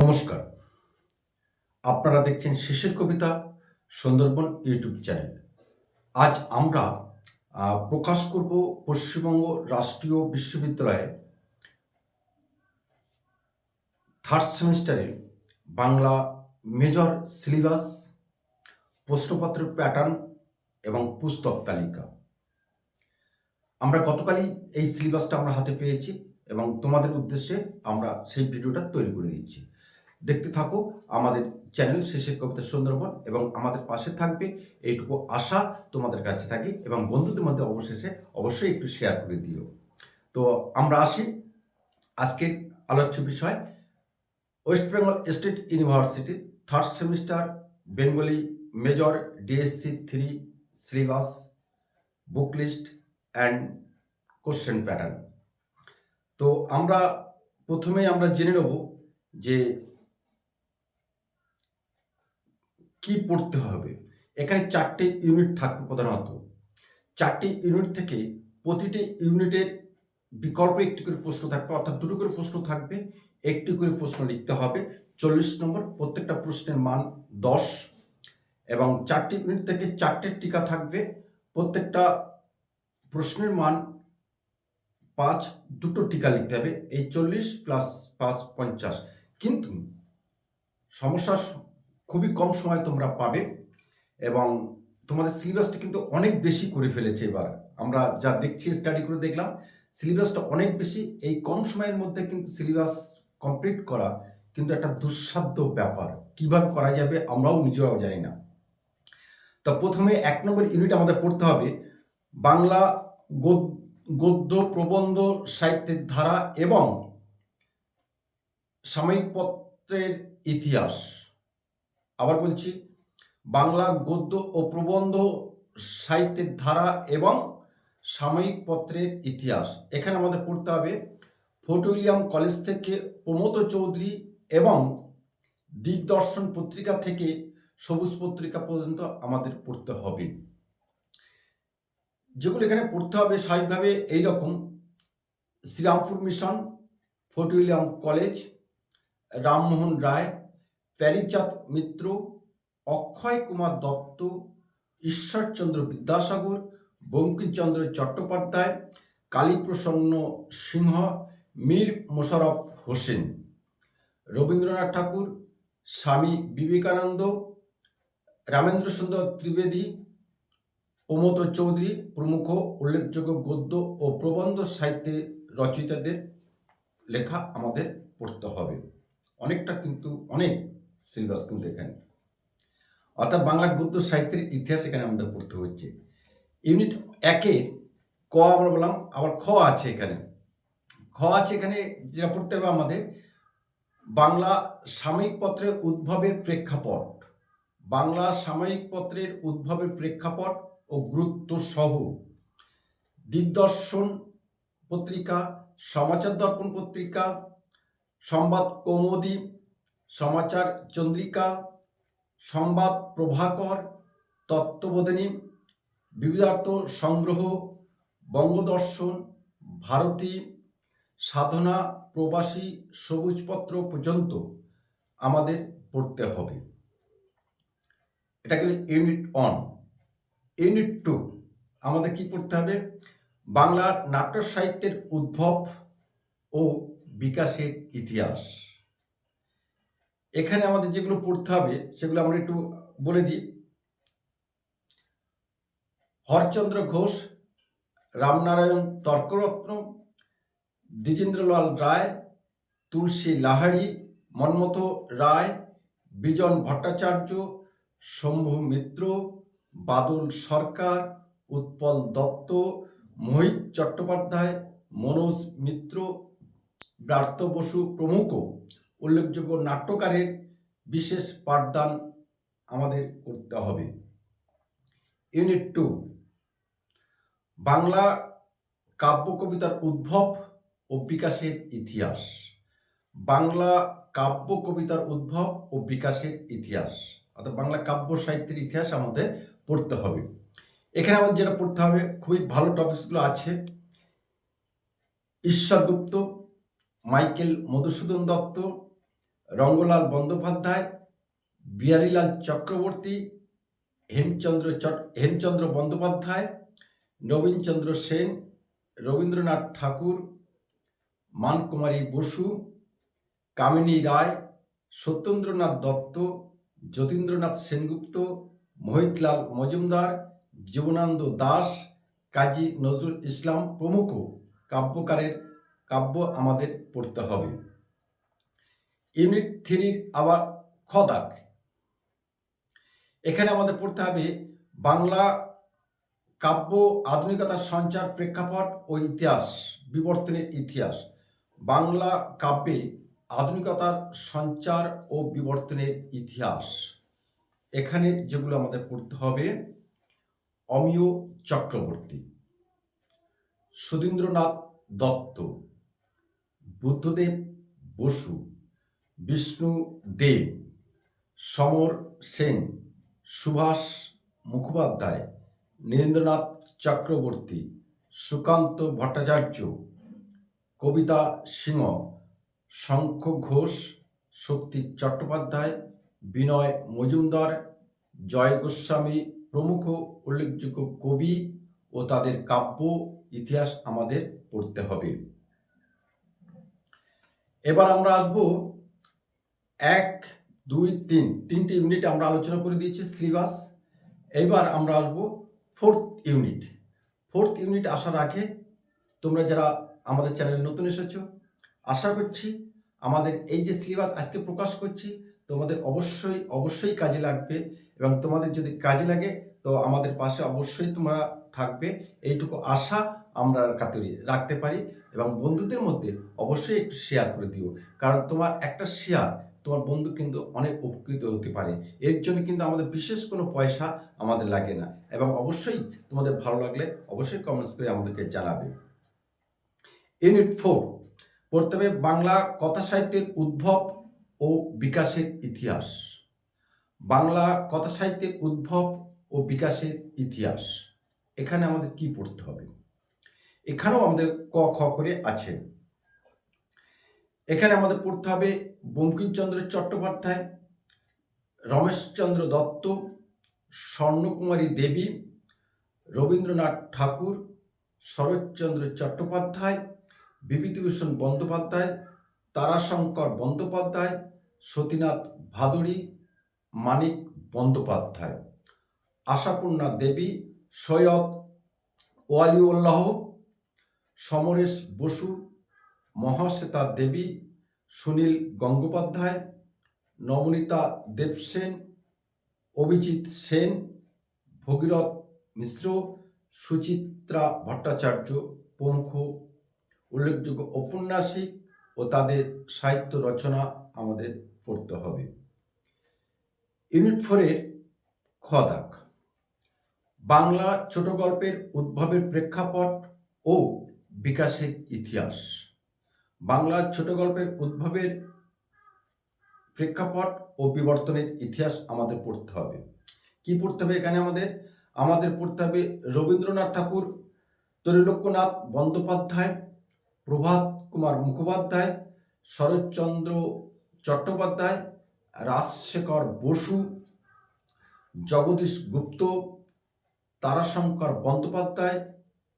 নমস্কার। আপনারা দেখছেন শেষের কবিতা, সুন্দরবন ইউটিউব চ্যানেল। আজ আমরা প্রকাশ করব পশ্চিমবঙ্গ রাষ্ট্রীয় বিশ্ববিদ্যালয়ে থার্ড সেমিস্টারের বাংলা মেজর সিলেবাস প্রশ্নপত্রের প্যাটার্ন এবং পুস্তক তালিকা। আমরা গতকালই এই সিলেবাসটা আমরা হাতে পেয়েছি এবং তোমাদের উদ্দেশ্যে আমরা সেই ভিডিওটা তৈরি করে দিচ্ছি। দেখতে থাকো। আমাদের চ্যানেল শেষের কবিতা সুন্দরবন এবং আমাদের পাশে থাকবে এইটুকু আশা তোমাদের কাছে থাকি এবং বন্ধুদের মধ্যে অবশেষে অবশ্যই একটু শেয়ার করে দিও। তো আমরা আসি আজকের আলোচ্য বিষয়। West Bengal state university third semester Bengali major DSC three syllabus book list and question pattern তো আমরা প্রথমেই আমরা জেনে নেব যে কি পড়তে হবে? এখানে চারটে ইউনিট থাকবে প্রধানত। চারটে ইউনিট থেকে প্রতিটি ইউনিটের বিকল্প একটি করে প্রশ্ন থাকবে, অর্থাৎ দুটো করে প্রশ্ন থাকবে, একটি করে প্রশ্ন লিখতে হবে। চল্লিশ নম্বর, প্রত্যেকটা প্রশ্নের মান দশ এবং চারটি ইউনিট থেকে চারটে টিকা থাকবে। প্রত্যেকটা প্রশ্নের মান পাঁচ, দুটো টিকা লিখতে হবে। এই চল্লিশ প্লাস পাঁচ, পঞ্চাশ। কিন্তু সমস্যা খুবই কম সময় তোমরা পাবে এবং তোমাদের সিলেবাসটা কিন্তু অনেক বেশি করে ফেলেছে এবার। আমরা যা দেখছি স্টাডি করে দেখলাম সিলেবাসটা অনেক বেশি। এই কম সময়ের মধ্যে কিন্তু সিলেবাস কমপ্লিট করা কিন্তু একটা দুঃসাধ্য ব্যাপার। কীভাবে করা যাবে আমরাও নিজেরাও জানি না। তো প্রথমে এক নম্বর ইউনিট আমাদের পড়তে হবে, বাংলা গদ্য প্রবন্ধ সাহিত্যের ধারা এবং সাময়িক পত্রের ইতিহাস। আবার বলছি, বাংলা গদ্য ও প্রবন্ধ সাহিত্যের ধারা এবং সাময়িক পত্রের ইতিহাস। এখানে আমাদের পড়তে হবে ফোর্ট উইলিয়াম কলেজ থেকে প্রমোদ চৌধুরী এবং দিগদর্শন পত্রিকা থেকে সবুজ পত্রিকা পর্যন্ত আমাদের পড়তে হবে। যেগুলো এখানে পড়তে হবে স্বাভাবিকভাবে এইরকম, Shrirampur mission, fort William college, Rammohan Roy Pyarichand Mitra, Akshay Kumar Dutta, Ishwarchandra Vidyasagar, Bankimchandra Chattopadhyay, Kaliprasanna Singha, Mir Mosharraf Hossain. Rabindranath Thakur, Swami Vivekananda, Ramendra সুন্দর ত্রিবেদী, প্রমোদ চৌধুরী, প্রমুখ উল্লেখযোগ্য গদ্য ও প্রবন্ধ সাহিত্যে রচয়িতাদের লেখা আমাদের পড়তে হবে। অনেকটা কিন্তু অনেক। সিলেবাস কিন্তু এখানে অর্থাৎ বাংলা গদ্য সাহিত্যের ইতিহাস এখানে আমাদের পড়তে হচ্ছে। ইউনিট একে ক আমরা বললাম, আবার খ আছে এখানে। খ আছে এখানে যেটা পড়তে হবে আমাদের, বাংলা সাময়িক পত্রের উদ্ভবের প্রেক্ষাপট। বাংলা সাময়িক পত্রের উদ্ভবের প্রেক্ষাপট ও গুরুত্ব সহ। দিগদর্শন পত্রিকা, সমাচার দর্পণ পত্রিকা, সংবাদ কৌমুদী সমাচার চন্দ্রিকা, সংবাদ প্রভাকর, তত্ত্ববোধিনী, বিবিধার্থ সংগ্রহ, বঙ্গদর্শন, ভারতী, সাধনা, প্রবাসী, সবুজপত্র পর্যন্ত আমাদের পড়তে হবে। এটা গেলে ইউনিট অন ইউনিট টু, আমাদের কি পড়তে হবে? বাংলার নাট্য সাহিত্যের উদ্ভব ও বিকাশের ইতিহাস। এখানে আমাদের যেগুলো পড়তে হবে, সেগুলো আমরা একটু বলে দিই। হরচন্দ্র ঘোষ, রামনারায়ণ তর্করত্ন, দ্বিজেন্দ্রলাল রায়, তুলসী লাহারি মন্মথ রায়, বিজন ভট্টাচার্য, শম্ভু মিত্র, বাদল সরকার, উৎপল দত্ত, মোহিত চট্টোপাধ্যায়, মনোজ মিত্র, ব্রাত্য বসু প্রমুখ। উল্লেখযোগ্য নাট্যকারের বিশেষ পাঠদান আমাদের করতে হবে। ইউনিট টু বাংলা কাব্য কবিতার উদ্ভব ও বিকাশের ইতিহাস। বাংলা কাব্য কবিতার উদ্ভব ও বিকাশের ইতিহাস, অর্থাৎ বাংলা কাব্য সাহিত্যের ইতিহাস আমাদের পড়তে হবে। এখানে আমাদের যেটা পড়তে হবে, খুবই ভালো টপিকসগুলো আছে। ঈশ্বর গুপ্ত মাইকেল মধুসূদন দত্ত রঙ্গলাল বন্দ্যোপাধ্যায়, বিহারীলাল চক্রবর্তী, হেমচন্দ্র হেমচন্দ্র বন্দ্যোপাধ্যায়, নবীনচন্দ্র সেন, রবীন্দ্রনাথ ঠাকুর, মানকুমারী বসু, কামিনী রায়, সত্যেন্দ্রনাথ দত্ত, যতীন্দ্রনাথ সেনগুপ্ত, মোহিতলাল মজুমদার, জীবনানন্দ দাস, কাজী নজরুল ইসলাম প্রমুখ কাব্যকারের কাব্য আমাদের পড়তে হবে। ইউনিট থ্রির আবার খদাক। এখানে আমাদের পড়তে হবে বাংলা কাব্য আধুনিকতার সঞ্চার প্রেক্ষাপট ও ইতিহাস, বিবর্তনের ইতিহাস। বাংলা কাব্যে আধুনিকতার সঞ্চার ও বিবর্তনের ইতিহাস। এখানে যেগুলো আমাদের পড়তে হবে, অমিয় চক্রবর্তী সুধীন্দ্রনাথ দত্ত, বুদ্ধদেব বসু বিষ্ণু দেব, সমর সেন, সুভাষ মুখোপাধ্যায়, নীরেন্দ্রনাথ চক্রবর্তী, সুকান্ত ভট্টাচার্য, কবিতা সিংহ, শঙ্খ ঘোষ, শক্তি চট্টোপাধ্যায়, বিনয় মজুমদার, জয় গোস্বামী প্রমুখ উল্লেখযোগ্য কবি ও তাদের কাব্য, ইতিহাস আমাদের পড়তে হবে। এবার আমরা আসব এক, দুই, তিন। তিনটি ইউনিট আমরা আলোচনা করে দিয়েছি সিলেবাস এইবার আমরা আসব ফোর্থ ইউনিট ফোর্থ ইউনিট আসার আগে তোমরা যারা আমাদের চ্যানেলে নতুন এসেছ, আশা করছি আমাদের এই যে সিলেবাস আজকে প্রকাশ করছি, তোমাদের অবশ্যই অবশ্যই কাজে লাগবে এবং তোমাদের যদি কাজে লাগে, তো আমাদের পাশে অবশ্যই তোমরা থাকবে। এইটুকু আশা আমরা কাতরি, রাখতে পারি এবং বন্ধুদের মধ্যে অবশ্যই একটু শেয়ার করে দিও। কারণ তোমার একটা শেয়ার তোমার বন্ধু কিন্তু অনেক উপকৃত হতে পারে। এর জন্য কিন্তু আমাদের বিশেষ কোনো পয়সা আমাদের লাগে না এবং অবশ্যই তোমাদের ভালো লাগলে অবশ্যই কমেন্টস করে আমাদেরকে জানাবে। ইউনিট ফোর পড়তে হবে বাংলা কথা সাহিত্যের উদ্ভব ও বিকাশের ইতিহাস। বাংলা কথা সাহিত্যের উদ্ভব ও বিকাশের ইতিহাস। এখানে আমাদের কি পড়তে হবে? এখানেও আমাদের ক, খ করে আছে। এখানে আমাদের পড়তে হবে বঙ্কিমচন্দ্র চট্টোপাধ্যায়, রমেশচন্দ্র দত্ত, স্বর্ণকুমারী দেবী, রবীন্দ্রনাথ ঠাকুর, শরৎচন্দ্র চট্টোপাধ্যায়, বিভূতিভূষণ বন্দ্যোপাধ্যায়, তারাশঙ্কর বন্দ্যোপাধ্যায়, সতীনাথ ভাদুরী মানিক বন্দ্যোপাধ্যায়। আশাপূর্ণা দেবী, সৈয়দ ওয়ালিউল্লাহ, সমরেশ বসু, মহাশ্বেতা দেবী সুনীল গঙ্গোপাধ্যায় নবনীতা দেবসেন, অভিজিৎ সেন, ভগীরথ মিশ্র, সুচিত্রা ভট্টাচার্য প্রমুখ। উল্লেখযোগ্য ঔপন্যাসিক ও তাদের সাহিত্য রচনা আমাদের পড়তে হবে। ইউনিট ফোরের খদাক বাংলা ছোট গল্পের উদ্ভবের প্রেক্ষাপট ও বিকাশের ইতিহাস। বাংলা ছোট গল্পের উদ্ভবের প্রেক্ষাপট ও বিবর্তনের ইতিহাস আমাদের পড়তে হবে। কি পড়তে হবে এখানে আমাদের? আমাদের পড়তে হবে রবীন্দ্রনাথ ঠাকুর ত্রৈলোক্যনাথ বন্দ্যোপাধ্যায়, প্রভাত কুমার মুখোপাধ্যায়, শরৎচন্দ্র চট্টোপাধ্যায়, রাজশেখর বসু, জগদীশ গুপ্ত, তারাশঙ্কর বন্দ্যোপাধ্যায়,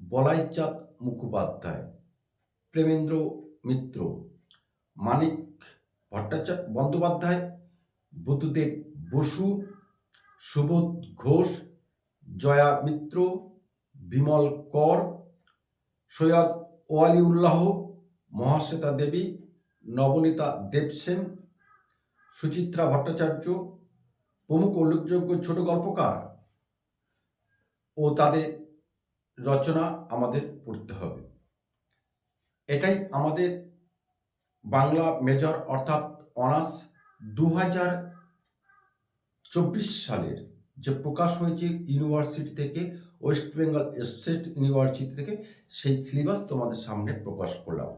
বলাইচাঁদ মুখোপাধ্যায়। প্রেমেন্দ্র মিত্র, মানিক ভট্টাচার্য বন্দ্যোপাধ্যায়, বুদ্ধদেব বসু, সুবোধ ঘোষ, জয়া মিত্র, বিমল কর, সৈয়দ ওয়ালিউল্লাহ, মহাশ্বেতা দেবী, নবনীতা দেবসেন, সুচিত্রা ভট্টাচার্য, প্রমুখ উল্লেখযোগ্য ছোট গল্পকার ও তাদের রচনা আমাদের পড়তে হবে। এটাই আমাদের বাংলা মেজর অর্থাৎ অনার্স দু হাজার চব্বিশ সালের যে প্রকাশ হয়েছে ইউনিভার্সিটি থেকে ওয়েস্ট বেঙ্গল স্টেট ইউনিভার্সিটি থেকে, সেই সিলেবাস তোমাদের সামনে প্রকাশ করলাম।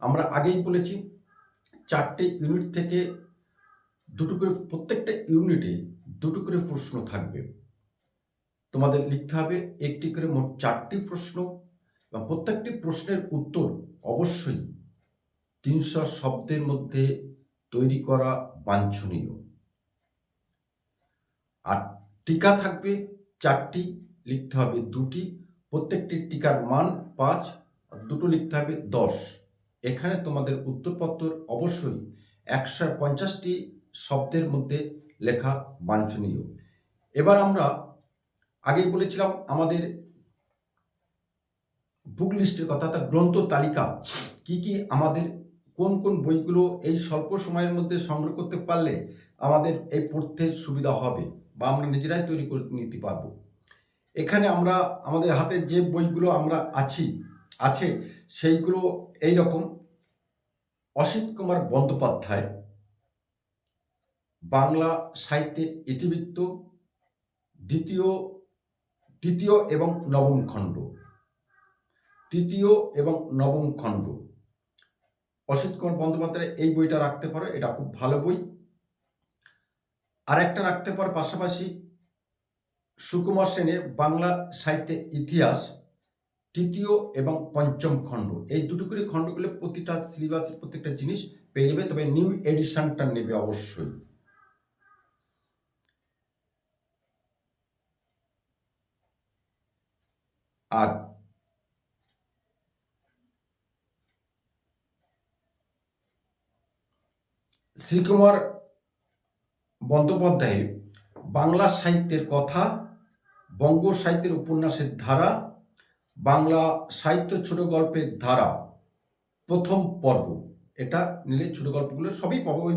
আমরা আগেই বলেছি, চারটে ইউনিট থেকে দুটো করে, প্রত্যেকটা ইউনিটে দুটো করে প্রশ্ন থাকবে। তোমাদের লিখতে হবে একটি করে মোট চারটি প্রশ্ন এবং প্রত্যেকটি প্রশ্নের উত্তর অবশ্যই তিনশো শব্দের মধ্যে তৈরি করা বাঞ্ছনীয়। আর টিকা থাকবে চারটি, লিখতে হবে দুটি, প্রত্যেকটি টিকার মান পাঁচ, আর দুটো লিখতে হবে দশ। এখানে তোমাদের উত্তরপত্র অবশ্যই একশো পঞ্চাশটি শব্দের মধ্যে লেখা বাঞ্ছনীয়। এবার আমরা আগেই বলেছিলাম আমাদের বুক লিস্টের কথা অর্থাৎ গ্রন্থ তালিকা, কি কি আমাদের, কোন কোন বইগুলো এই স্বল্প সময়ের মধ্যে সংগ্রহ করতে পারলে আমাদের এই পড়তে সুবিধা হবে বা আমরা নিজেরাই তৈরি করে নিতে পারব। এখানে আমরা, আমাদের হাতে যে বইগুলো আমরা আছি, আছে সেইগুলো এই রকম অসিত কুমার বন্দ্যোপাধ্যায়, বাংলা সাহিত্যের ইতিবৃত্ত, দ্বিতীয়, তৃতীয় এবং নবম খণ্ড। তৃতীয় এবং নবম খণ্ড। অসিত কুমার বন্দ্যোপাধ্যায়ের এই বইটা রাখতে পারো, এটা খুব ভালো বই। আর একটা রাখতে পারো পাশাপাশি সুকুমার সেনের বাংলা সাহিত্যের ইতিহাস, তৃতীয় এবং পঞ্চম খণ্ড। এই দুটো করে খণ্ডগুলো প্রতিটা সিলেবাসের প্রত্যেকটা জিনিস পেয়ে যাবে, তবে নিউ এডিশনটা নেবে অবশ্যই। আর শ্রীকুমার বন্দ্যোপাধ্যায় বাংলা সাহিত্যের কথা, বঙ্গ সাহিত্যের উপন্যাসের ধারা, বাংলা সাহিত্য ছোট গল্পের ধারা, প্রথম পর্ব। এটা নিলে ছোট গল্পগুলো সবই পাবো। ওই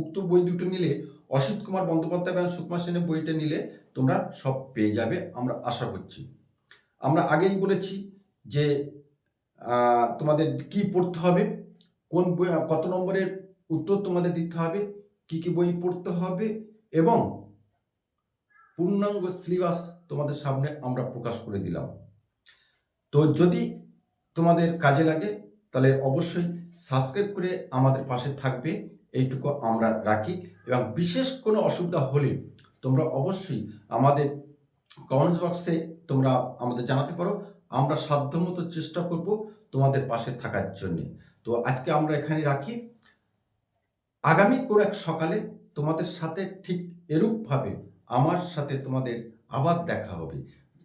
উক্ত বই দুটো নিলে, অসিত কুমার বন্দ্যোপাধ্যায় এবং সুকুমার সেনের বইটা নিলে তোমরা সব পেয়ে যাবে, আমরা আশা করছি। আমরা আগেই বলেছি যে তোমাদের কি পড়তে হবে, কোন বই, কত নম্বরের উত্তর তোমাদের দিতে হবে, কি কি বই পড়তে হবে এবং পূর্ণাঙ্গ সিলেবাস তোমাদের সামনে আমরা প্রকাশ করে দিলাম। তো যদি তোমাদের কাজে লাগে, তাহলে অবশ্যই সাবস্ক্রাইব করে আমাদের পাশে থাকবে, এইটুকু আমরা রাখি এবং বিশেষ কোনো অসুবিধা হলে তোমরা অবশ্যই আমাদের কমেন্টস বক্সে তোমরা আমাদের জানাতে পারো, আমরা সাধ্যমতো চেষ্টা করব তোমাদের পাশে থাকার জন্যে। তো আজকে আমরা এখানে রাখি। আগামী কোন এক সকালে তোমাদের সাথে ঠিক এরূপভাবে আমার সাথে তোমাদের আবার দেখা হবে।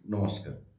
নমস্কার।